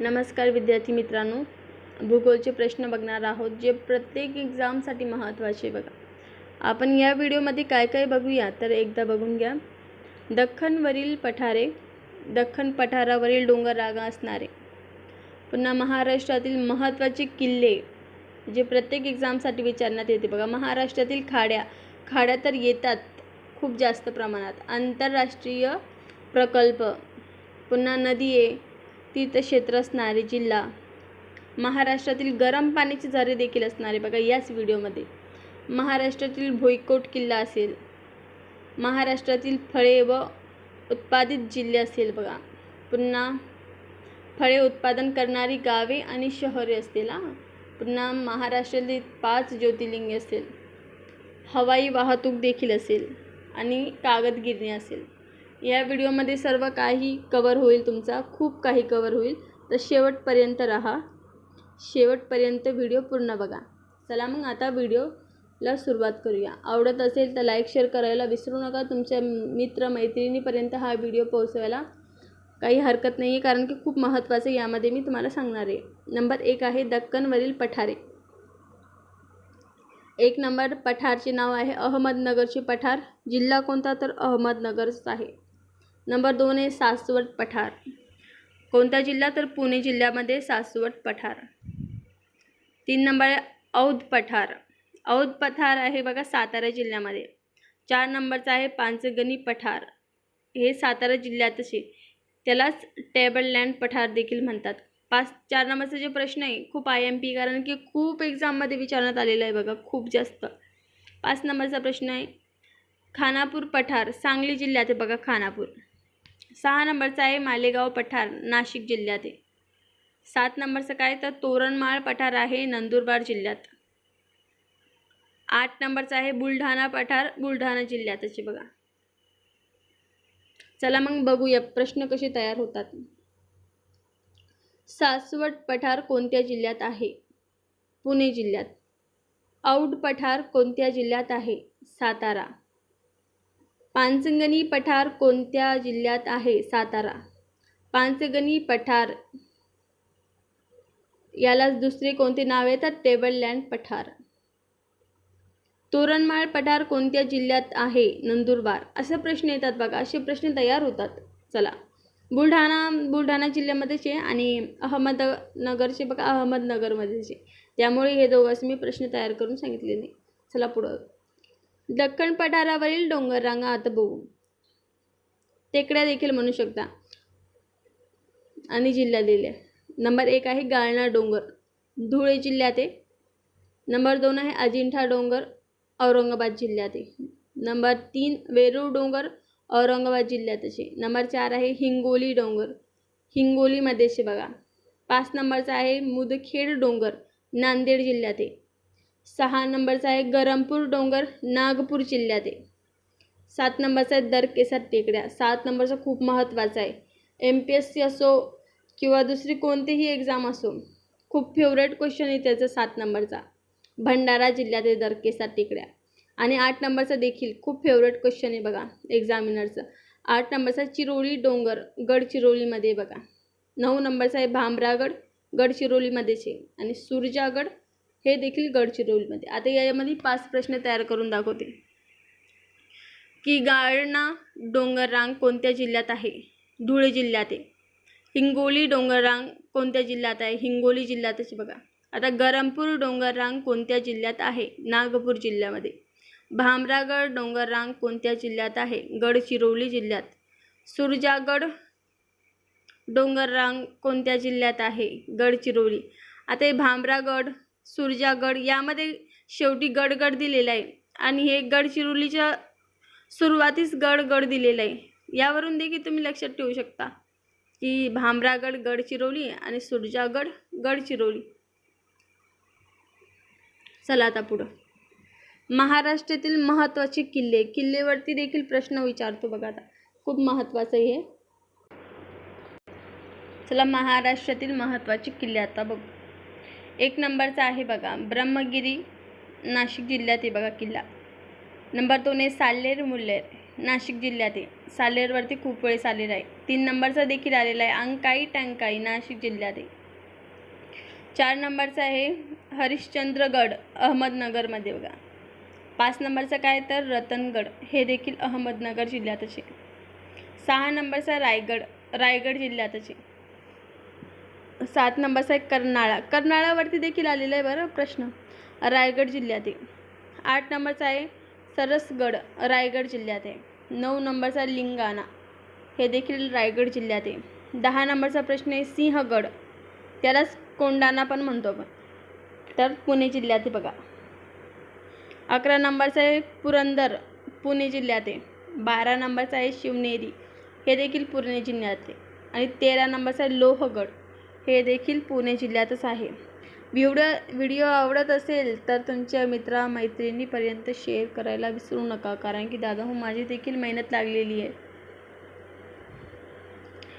नमस्कार विद्यार्थी मित्रांनो. भूगोलचे प्रश्न बघणार आहोत जे प्रत्येक एक्झामसाठी महत्त्वाचे बघा. आपण या व्हिडिओमध्ये काय काय बघूया तर एकदा बघून घ्या. दख्खनवरील पठारे दख्खन पठारावरील डोंगर रागा असणारे. पुन्हा महाराष्ट्रातील महत्त्वाचे किल्ले जे प्रत्येक एक्झामसाठी विचारण्यात येते. बघा महाराष्ट्रातील खाड्या खाड्या तर येतात खूप जास्त प्रमाणात. आंतरराष्ट्रीय प्रकल्प पुन्हा नदी आहे तीर्थक्षेत्र असणारे जिल्हा महाराष्ट्रातील गरम पाण्याचे झरे देखील असणारे. बघा याच व्हिडिओमध्ये. महाराष्ट्रातील भुईकोट किल्ला असेल महाराष्ट्रातील फळे व उत्पादित जिल्हे असेल बघा. पुन्हा फळे उत्पादन करणारी गावे आणि शहरे असतील हां. पुन्हा महाराष्ट्रातील पाच ज्योतिर्लिंगे असेल हवाई वाहतूक देखील असेल आणि कागदगिरणी असेल. या व्हिडिओमध्ये सर्व काही कवर होईल तुमचा खूप काही कवर होईल. तर शेवटपर्यंत राहा. शेवटपर्यंत व्हिडिओ पूर्ण बघा. चला मग आता व्हिडिओला सुरुवात करूया. आवडत असेल तर लाईक शेअर करायला विसरू नका. तुमच्या मित्र मैत्रिणीपर्यंत हा व्हिडिओ पोहोचवायला काही हरकत नाही आहे कारण की खूप महत्त्वाचं यामध्ये मी तुम्हाला सांगणार आहे. नंबर एक आहे दक्कनवरील पठारे. एक नंबर पठारचे नाव आहे अहमदनगरचे पठार. जिल्हा कोणता? तर अहमदनगरच आहे. नंबर दोन आहे सासवड पठार. कोणता जिल्हा तर पुणे जिल्ह्यामध्ये सासवड पठार. तीन नंबर आहे औध पठार. औध पठार आहे बघा सातारा जिल्ह्यामध्ये. चार नंबरचा आहे पाचगणी पठार. हे सातारा जिल्ह्यातच आहे त्यालाच टेबल लँड पठार देखील म्हणतात. पाच चार नंबरचा जे प्रश्न आहे खूप आय एम पी कारण की खूप एक्झाममध्ये विचारण्यात आलेला आहे बघा खूप जास्त. पाच नंबरचा प्रश्न आहे खानापूर पठार सांगली जिल्ह्यात आहे बघा खानापूर. सहा नंबरचा आहे मालेगाव पठार नाशिक जिल्ह्यात आहे सात नंबरचं काय तर तोरणमाळ पठार आहे नंदुरबार जिल्ह्यात. आठ नंबरचा आहे बुलढाणा पठार बुलढाणा जिल्ह्यातचे बघा. चला मग बघूया प्रश्न कसे तयार होतात. सासवड पठार कोणत्या जिल्ह्यात आहे? पुणे जिल्ह्यात. औड पठार कोणत्या जिल्ह्यात आहे? सातारा. पाचगणी पठार कोणत्या जिल्ह्यात आहे? सातारा. पाचगणी पठार यालाच दुसरे कोणते नाव आहे? तर टेबल लँड पठार. तोरणमाळ पठार कोणत्या जिल्ह्यात आहे? नंदुरबार. असे प्रश्न येतात बघा. असे प्रश्न तयार होतात. चला. बुलढाणा बुलढाणा जिल्ह्यामध्येच आहे आणि अहमदनगरचे बघा. अहमदनगरमध्येच. आहे त्यामुळे हे दोघांचे मी प्रश्न तयार करून सांगितले नाही चला पुढं. दक्कन पठारावरील डोंगररांगा आता बघू. टेकड्या देखील म्हणू शकता. आणि जिल्हा दिले नंबर एक आहे गाळणा डोंगर. धुळे जिल्ह्यात आहे. नंबर दोन आहे अजिंठा डोंगर औरंगाबाद जिल्ह्यात आहे. नंबर तीन वेरूळ डोंगर औरंगाबाद जिल्ह्यात असे. नंबर चार आहे हिंगोली डोंगर. हिंगोलीमध्ये असे बघा. पाच नंबरचा आहे मुदखेड डोंगर नांदेड जिल्ह्यात आहे. सहा नंबरचा आहे गरमपूर डोंगर नागपूर जिल्ह्यात आहे. सात नंबरचा आहे दरकेसर टेकड्या. सात नंबरचा खूप महत्त्वाचा आहे. एम पी एस सी असो किंवा दुसरी कोणतीही एक्झाम असो खूप फेवरेट क्वेश्चन आहे त्याचा सात नंबरचा. भंडारा जिल्ह्यात आहे दरकेसर टेकड्या. आणि आठ नंबरचा देखील खूप फेवरेट क्वेश्चन आहे बघा एक्झामिनरचं आठ नंबरचा चिरोळी डोंगर गडचिरोलीमध्ये बघा. नऊ नंबरचा आहे भामरागड गडचिरोलीमध्येच. आहे आणि सुरजागड हे देखील गडचिरोलीमध्ये. आता यामध्ये पाच प्रश्न तयार करून दाखवते. की गाळणा डोंगररांग कोणत्या जिल्ह्यात आहे? धुळे जिल्ह्यात आहे. हिंगोली डोंगररांग कोणत्या जिल्ह्यात आहे? हिंगोली जिल्ह्यातच बघा. आता गरमपूर डोंगररांग कोणत्या जिल्ह्यात आहे? नागपूर जिल्ह्यामध्ये. भामरागड डोंगररांग कोणत्या जिल्ह्यात आहे? गडचिरोली जिल्ह्यात. सुरजागड डोंगररांग कोणत्या जिल्ह्यात आहे? गडचिरोली. आता हे भामरागड सुरजागड यामध्ये शेवटी गडगड दिलेला आहे. आणि हे गडचिरोलीच्या सुरुवातीस गडगड दिलेलं आहे. यावरून देखील तुम्ही लक्षात ठेवू शकता की भामरागड गडचिरोली आणि सुरजागड गडचिरोली. चला आता पुढं. महाराष्ट्रातील महत्त्वाचे किल्ले किल्लेवरती देखील प्रश्न विचारतो बघा आता. खूप महत्त्वाचं आहे हे. चला महाराष्ट्रातील महत्त्वाचे किल्ले आता बघू. एक नंबरचा आहे बघा ब्रह्मगिरी नाशिक जिल्ह्यात आहे बघा किल्ला. नंबर दोन आहे साल्लेर मुल्लेर नाशिक जिल्ह्यात आहे. सालेरवरती खूप वेळेस आलेला आहे. तीन नंबरचा देखील आलेला आहे. अंकाई टंकाई नाशिक जिल्ह्यात आहे. चार नंबरचा आहे हरिश्चंद्रगड अहमदनगरमध्ये बघा. पाच नंबरचा काय तर रतनगड हे देखील अहमदनगर जिल्ह्यातच आहे. सहा नंबरचा रायगड रायगड जिल्ह्यातच आहे. सात नंबरचा आहे कर्नाळा. कर्नाळावरती देखील आलेला आहे बरं प्रश्न. रायगड जिल्ह्यात आहे. आठ नंबरचा आहे सरसगड रायगड जिल्ह्यात आहे. नऊ नंबरचा लिंगाणा. हे देखील रायगड जिल्ह्यात आहे. दहा नंबरचा प्रश्न आहे सिंहगड. त्यालाच कोंडाणा पण म्हणतो आपण. तर पुणे जिल्ह्यात आहे बघा. अकरा नंबरचा आहे पुरंदर. पुणे जिल्ह्यात आहे. बारा नंबरचा आहे शिवनेरी. हे देखील पुणे जिल्ह्यात आहे. आणि तेरा नंबरचा आहे लोहगड. हे देखील पुणे जिल्ह्यातच आहे. व्हिडिओ व्हिडिओ आवडत असेल तर तुमच्या मित्रा मैत्रिणीपर्यंत शेअर करायला विसरू नका कारण की दादा हो माझी देखील मेहनत लागलेली आहे.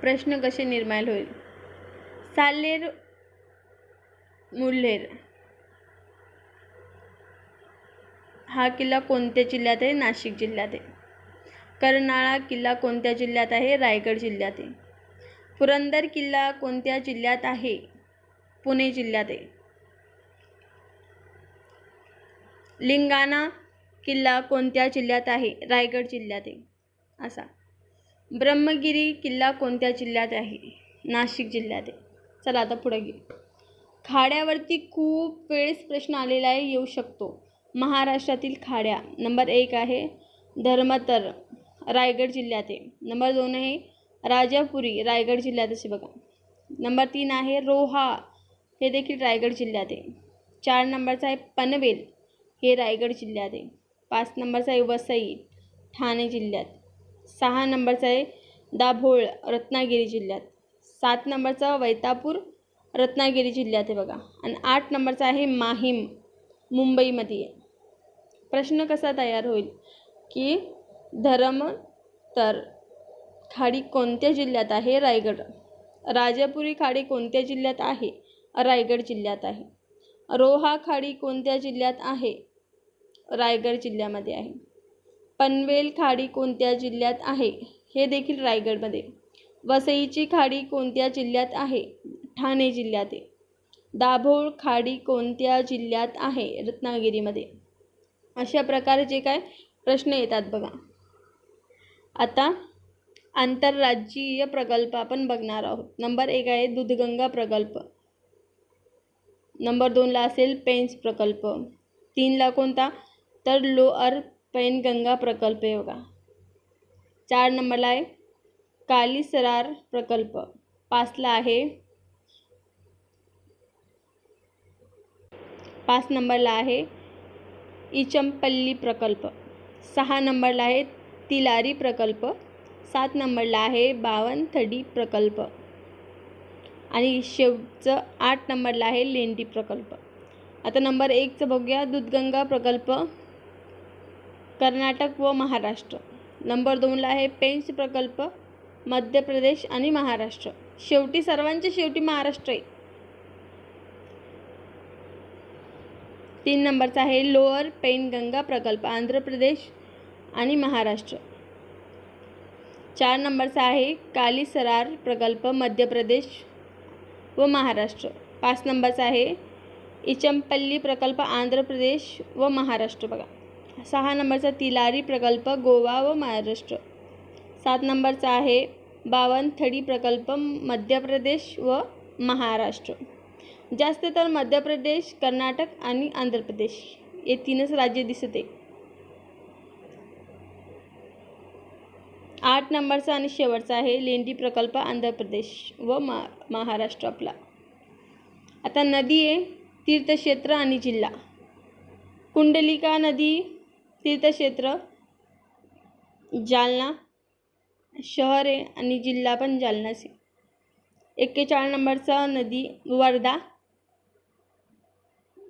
प्रश्न कसे निर्माण होईल? सालेर मुल्हेर हा किल्ला कोणत्या जिल्ह्यात आहे? नाशिक जिल्ह्यात आहे. कर्नाळा किल्ला कोणत्या जिल्ह्यात आहे? रायगड जिल्ह्यात आहे. पुरंदर किल्ला कोणत्या जिल्ह्यात आहे? पुणे जिल्ह्यात आहे. लिंगाणा किल्ला कोणत्या जिल्ह्यात आहे? रायगड जिल्ह्यात आहे. असा. ब्रह्मगिरी किल्ला कोणत्या जिल्ह्यात आहे? नाशिक जिल्ह्यात आहे. चला आता पुढे घेऊ. खाड्यावरती खूप वेळेस प्रश्न आलेला आहे येऊ शकतो. महाराष्ट्रातील खाड्या. नंबर एक आहे धर्मतर. रायगड जिल्ह्यात आहे. नंबर दोन आहे राजापुरी रायगड जिल्ह्यात. असे बघा. नंबर तीन आहे रोहा. हे देखील रायगड जिल्ह्यात आहे. चार नंबरचा आहे पनवेल. हे रायगड जिल्ह्यात आहे. पाच नंबरचा आहे वसई. ठाणे जिल्ह्यात. सहा नंबरचा आहे दाभोळ रत्नागिरी जिल्ह्यात. सात नंबरचा वैतापूर रत्नागिरी जिल्ह्यात आहे बघा. आणि आठ नंबरचा आहे माहीम मुंबईमध्ये. प्रश्न कसा तयार होईल की धर्म तर खाडी कोणत्या जिल्ह्यात आहे? रायगड. राजापुरी खाडी कोणत्या जिल्ह्यात आहे? रायगड जिल्ह्यात आहे. रोहा खाडी कोणत्या जिल्ह्यात आहे? रायगड जिल्ह्यामध्ये आहे. पनवेल खाडी कोणत्या जिल्ह्यात आहे? हे देखील रायगडमध्ये. वसईची खाडी कोणत्या जिल्ह्यात आहे? ठाणे जिल्ह्यात आहे दाभोळ खाडी कोणत्या जिल्ह्यात आहे? रत्नागिरीमध्ये. अशा प्रकारे जे काय प्रश्न येतात बघा. आता आंतरराज्यीय प्रकल्प आपण बघणार आहोत. नंबर एक आहे दूधगंगा प्रकल्प. नंबर दोनला असेल पेन्स प्रकल्प. तीनला कोणता? तर लोअर पैनगंगा प्रकल्प आहे बघा. चार नंबरला आहे कालीसरार प्रकल्प. पाचला आहे पाच नंबरला आहे इचमपल्ली प्रकल्प. सहा नंबरला आहे तिलारी प्रकल्प. सात नंबरला आहे बावनथडी प्रकल्प. आणि शेवटचं आठ नंबरला आहे लेंडी प्रकल्प. आता नंबर एकचं बघूया दूधगंगा प्रकल्प कर्नाटक व महाराष्ट्र. नंबर दोनला आहे पेंच प्रकल्प मध्य प्रदेश आणि महाराष्ट्र. शेवटी सर्वांच्या शेवटी महाराष्ट्र आहे. तीन नंबरचा आहे लोअर पेनगंगा प्रकल्प आंध्र प्रदेश आणि महाराष्ट्र. चार नंबरचा आहे कालीसरार प्रकल्प मध्य प्रदेश व महाराष्ट्र. पाच नंबरचा आहे इचमपल्ली प्रकल्प आंध्र प्रदेश व महाराष्ट्र. बघा सहा नंबरचा तिलारी प्रकल्प गोवा व महाराष्ट्र. सात नंबरचा आहे बावनथडी प्रकल्प मध्य प्रदेश व महाराष्ट्र. जास्त तर मध्य प्रदेश कर्नाटक आणि आंध्र प्रदेश. हे तीनच राज्य दिसते. आठ नंबरचा आणि शेवटचा आहे लेंडी प्रकल्प आंध्र प्रदेश व मा महाराष्ट्र आपला. आता नदी आहे तीर्थक्षेत्र आणि जिल्हा. कुंडलिका नदी तीर्थक्षेत्र जालना शहर आहे आणि जिल्हा पण जालनाच आहे. एक्केचाळीस नंबरचा नदी वर्धा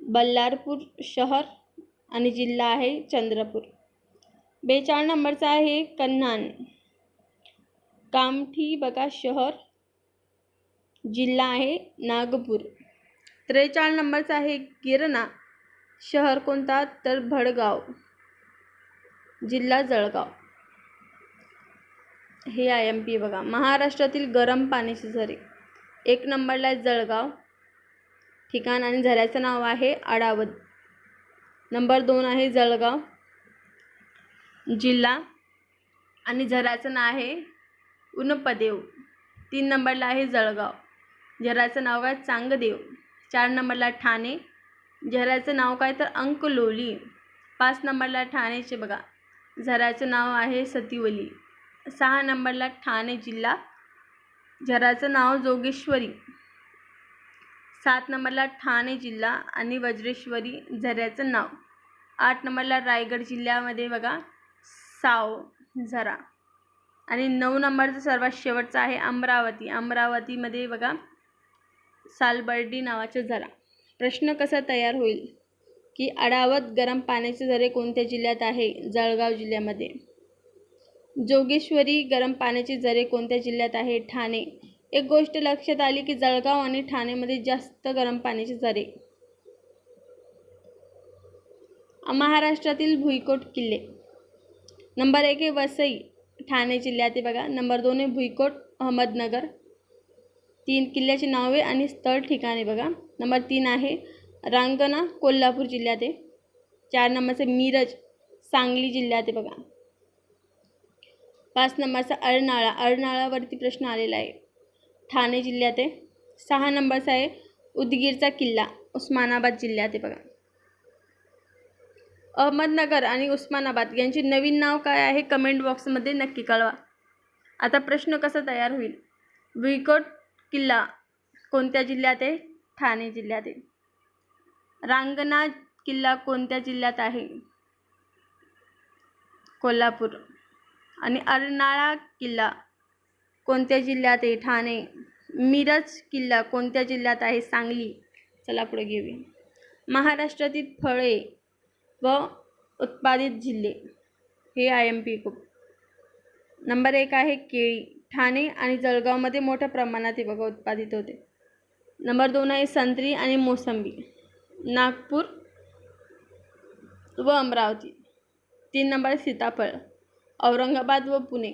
बल्लारपूर शहर आणि जिल्हा आहे चंद्रपूर. बेचाळीस नंबरचा आहे कन्हान. कामठी बघा शहर जिल्हा आहे नागपूर. त्रेचाळीस नंबरचा आहे गिरणा शहर कोणता? तर भडगाव जिल्हा जळगाव. हे आय एम पी बघा. महाराष्ट्रातील गरम पाण्याचे झरे. एक नंबरला आहे जळगाव. ठिकाण आणि झऱ्याचं नाव आहे आडावत नंबर दोन आहे जळगाव. जिल्हा आणि झऱ्याचं नाव आहे उनपदेव तीन नंबरला आहे जळगाव. झऱ्याचं नाव काय? चांगदेव. चार नंबरला ठाणे. झऱ्याचं नाव काय तर अंकलोली. पाच नंबरला ठाणेचे बघा. झऱ्याचं नाव आहे सतिवली. सहा नंबरला ठाणे जिल्हा. झराचं नाव जोगेश्वरी. सात नंबरला ठाणे जिल्हा आणि वज्रेश्वरी झऱ्याचं नाव. आठ नंबरला रायगड जिल्ह्यामध्ये बघा. साव झरा. आणि नऊ नंबरचा सर्वात शेवटचा आहे अमरावती. अमरावतीमध्ये बघा सालबर्डी नावाचा झरा. प्रश्न कसा तयार होईल? की अडावत गरम पाण्याचे झरे कोणत्या जिल्ह्यात आहे? जळगाव जिल्ह्यामध्ये. जोगेश्वरी गरम पाण्याचे झरे कोणत्या जिल्ह्यात आहे? ठाणे. एक गोष्ट लक्षात आली की जळगाव आणि ठाणेमध्ये जास्त गरम पाण्याचे झरे. महाराष्ट्रातील भुईकोट किल्ले. नंबर एक आहे वसई. ठाणे जिल्ह्यात आहे बघा. नंबर दोन आहे भुईकोट अहमदनगर. तीन किल्ल्याची नावे आणि स्थळ ठिकाणे बघा. नंबर तीन आहे रांगणा कोल्हापूर जिल्ह्यात आहे. चार नंबरचं मिरज सांगली जिल्ह्यात आहे बघा. पाच नंबरचा अर्नाळा अर्नाळावरती प्रश्न आलेला आहे. ठाणे जिल्ह्यात आहे. सहा नंबरचा आहे उदगीरचा किल्ला उस्मानाबाद जिल्ह्यात आहे बघा. अहमदनगर आणि उस्मानाबाद यांचे नवीन नाव काय आहे कमेंट बॉक्समध्ये नक्की कळवा. आता प्रश्न कसा तयार होईल? भुईकोट किल्ला कोणत्या जिल्ह्यात आहे? ठाणे जिल्ह्यात आहे. रांगणा किल्ला कोणत्या जिल्ह्यात आहे? कोल्हापूर. आणि अर्नाळा किल्ला कोणत्या जिल्ह्यात आहे? ठाणे. मिरज किल्ला कोणत्या जिल्ह्यात आहे? सांगली. चला पुढे घेऊया. महाराष्ट्रातील फळे व उत्पादित जिल्हे हे आय एम पी खूप. नंबर एक आहे केळी. ठाणे आणि जळगावमध्ये मोठ्या प्रमाणात हे बघा उत्पादित होते. नंबर दोन आहे संत्री आणि मोसंबी. नागपूर व अमरावती. तीन नंबर सीताफळ. औरंगाबाद व पुणे.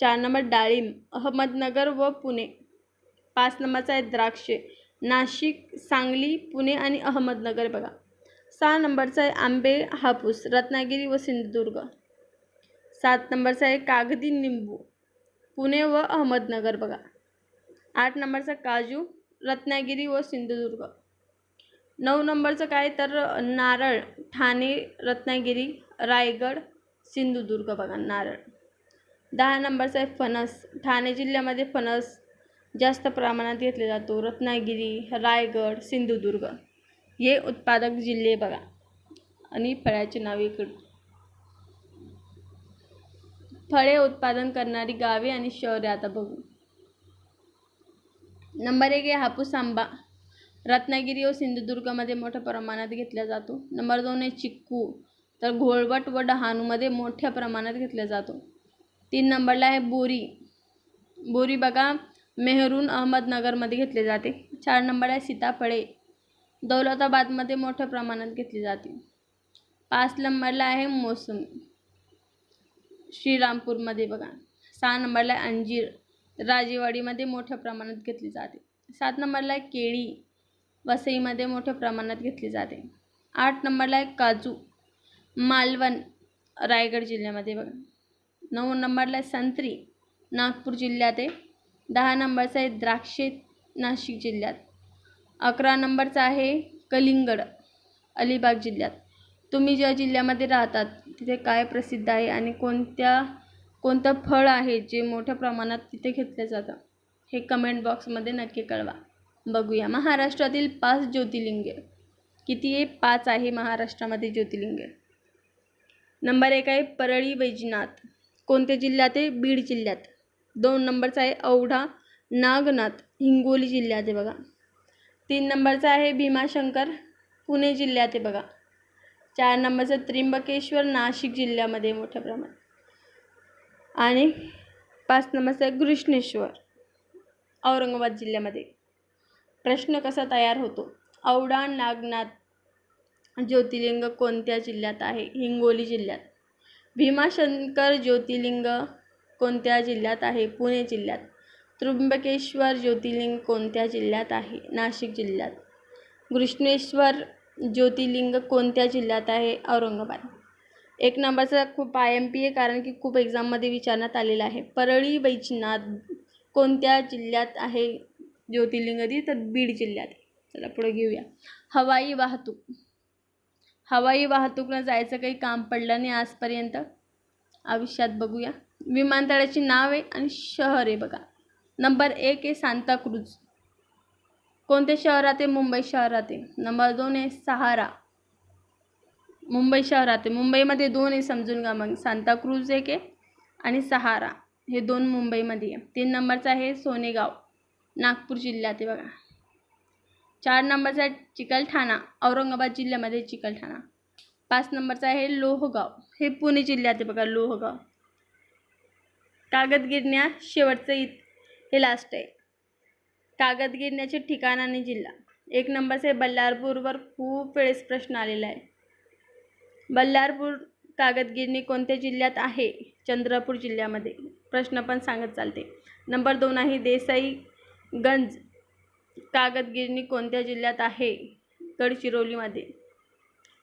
चार नंबर डाळिंब अहमदनगर व पुणे. पाच नंबरचा आहे द्राक्षे. नाशिक सांगली पुणे आणि अहमदनगर बघा. सहा नंबरचा आहे आंबे हापूस रत्नागिरी व सिंधुदुर्ग. सात नंबरचा आहे कागदी निंबू पुणे व अहमदनगर बघा. आठ नंबरचा काजू रत्नागिरी व सिंधुदुर्ग. नऊ नंबरचं काय तर नारळ ठाणे रत्नागिरी रायगड सिंधुदुर्ग बघा नारळ. दहा नंबरचा आहे फणस ठाणे जिल्ह्यामध्ये फणस जास्त प्रमाणात घेतले जातो रत्नागिरी रायगड सिंधुदुर्ग. हे उत्पादक जिल्हे बघा. आणि फळाची नावे इकडं फळे उत्पादन करणारी गावे आणि शहरे आता बघू. नंबर एक आहे हापूस आंबा. रत्नागिरी व सिंधुदुर्गमध्ये मोठ्या प्रमाणात घेतला जातो. नंबर दोन आहे चिक्कू. तर घोळवट व डहाणूमध्ये मोठ्या प्रमाणात घेतला जातो. तीन नंबरला आहे बोरी. बोरी बघा मेहरून अहमदनगरमध्ये घेतले जाते. चार नंबर आहे सीताफळे. दौलताबादमध्ये मोठ्या प्रमाणात घेतली जाते. पाच नंबरला आहे मोसंबी श्रीरामपूरमध्ये बघा. सहा नंबरला आहे अंजीर. राजेवाडीमध्ये मोठ्या प्रमाणात घेतली जाते. सात नंबरला आहे केळी. वसईमध्ये मोठ्या प्रमाणात घेतली जाते. आठ नंबरला आहे काजू. मालवण रायगड जिल्ह्यामध्ये बघा. नऊ नंबरला आहे संत्री. नागपूर जिल्ह्यात आहे. दहा नंबरचं आहे द्राक्षे नाशिक जिल्ह्यात. अकरा नंबरचा आहे कलिंगड अलिबाग जिल्ह्यात. तुम्ही ज्या जिल्ह्यामध्ये राहतात तिथे काय प्रसिद्ध आहे आणि कोणत्या कोणतं फळ आहे जे मोठ्या प्रमाणात तिथे घेतलं जातं हे कमेंट बॉक्समध्ये नक्की कळवा. बघूया. महाराष्ट्रातील पाच ज्योतिर्लिंगे. किती आहे? पाच आहे महाराष्ट्रामध्ये ज्योतिर्लिंगे. नंबर एक आहे परळी वैजनाथ. कोणत्या जिल्ह्यात आहे? बीड जिल्ह्यात. दोन नंबरचा आहे औढा नागनाथ हिंगोली जिल्ह्यात आहे बघा. तीन नंबरचा आहे भीमाशंकर पुणे जिल्ह्यात आहे बघा. चार नंबरचं त्र्यंबकेश्वर नाशिक जिल्ह्यामध्ये मोठ्या प्रमाणात. आणि पाच नंबरचं आहे घृष्णेश्वर औरंगाबाद जिल्ह्यामध्ये. प्रश्न कसा तयार होतो? औडा नागनाथ ज्योतिर्लिंग कोणत्या जिल्ह्यात आहे? हिंगोली जिल्ह्यात. भीमाशंकर ज्योतिर्लिंग कोणत्या जिल्ह्यात आहे? पुणे जिल्ह्यात. त्र्यंबकेश्वर ज्योतिर्लिंग कोणत्या जिल्ह्यात आहे? नाशिक जिल्ह्यात. घृष्णेश्वर ज्योतिर्लिंग कोणत्या जिल्ह्यात आहे? औरंगाबाद. एक नंबरचा खूप आय एम पी आहे कारण की खूप एक्झाममध्ये विचारण्यात आलेला आहे. परळी वैजनाथ कोणत्या जिल्ह्यात आहे ज्योतिर्लिंग तर बीड जिल्ह्यात आहे. चला पुढे घेऊया. हवाई वाहतूक. हवाई वाहतूकनं जायचं काही काम पडलं नाही आजपर्यंत. आयुष्यात बघूया. विमानतळाची नाव आहे आणि शहर आहे बघा. नंबर एक आहे सांताक्रूज कोणते शहरात आहे? मुंबई शहरात आहे. नंबर दोन आहे सहारा. मुंबई शहरात आहे. मुंबईमध्ये दोन आहे समजून घ्या मग. सांताक्रूज एक आहे आणि सहारा. हे दोन मुंबईमध्ये आहे. तीन नंबरचं आहे सोनेगाव. नागपूर जिल्ह्यात आहे बघा. चार नंबरचा आहे चिकलठाणा. औरंगाबाद जिल्ह्यामध्ये चिकलठाणा. पाच नंबरचा आहे लोहगाव. हे पुणे जिल्ह्यात आहे बघा लोहगाव. कागद गिरण्या शेवटचं इत हे लास्ट आहे. कागद गिरण्याचे ठिकाण आणि जिल्हा. एक नंबरचे बल्लारपूरवर खूप वेळेस प्रश्न आलेला आहे. बल्लारपूर कागदगिरणी कोणत्या जिल्ह्यात आहे? चंद्रपूर जिल्ह्यामध्ये. प्रश्न पण सांगत चालते. नंबर दोन आहे देसाईगंज. कागदगिरणी कोणत्या जिल्ह्यात आहे? गडचिरोलीमध्ये.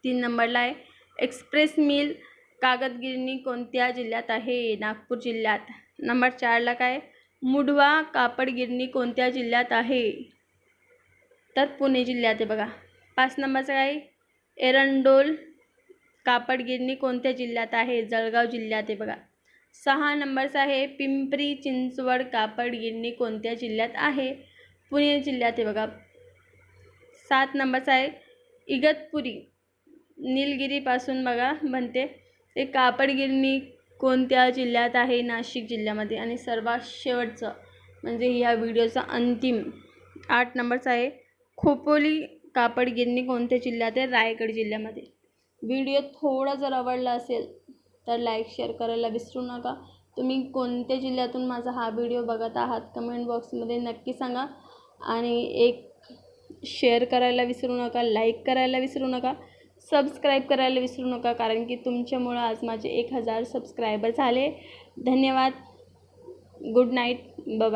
तीन नंबरला आहे. एक्सप्रेस मिल कागदगिरणी कोणत्या जिल्ह्यात आहे? नागपूर जिल्ह्यात. नंबर चारला काय? मुढवा कापड गिरणी कोणत्या जिल्ह्यात आहे? तर पुणे जिल्ह्यात आहे बघा. पाच नंबरचं काय? एरंडोल कापड गिरणी कोणत्या जिल्ह्यात आहे? जळगाव जिल्ह्यात आहे बघा. सहा नंबरचा आहे पिंपरी चिंचवड कापड गिरणी कोणत्या जिल्ह्यात आहे? पुणे जिल्ह्यात आहे बघा. सात नंबरचा आहे इगतपुरी. निलगिरीपासून बघा म्हणते. ते कापड गिरणी कोणत्या जिल्ह्यात आहे? नाशिक जिल्ह्यामध्ये. आणि सर्वात शेवटचं म्हणजे ह्या व्हिडिओचा अंतिम आठ नंबरचा आहे. खोपोली कापड गिरणी कोणत्या जिल्ह्यात आहे? रायगड जिल्ह्यामध्ये. व्हिडिओ थोडा जर आवडला असेल तर लाईक शेअर करायला विसरू नका. तुम्ही कोणत्या जिल्ह्यातून माझा हा व्हिडिओ बघत आहात? कमेंट बॉक्समध्ये नक्की सांगा. आणि एक शेअर करायला विसरू नका लाईक करायला विसरू नका. सबस्क्राईब करायला विसरू नका कारण की तुमच्यामुळं आज माझे एक हजार सबस्क्रायबर झाले. धन्यवाद. Good night. बाय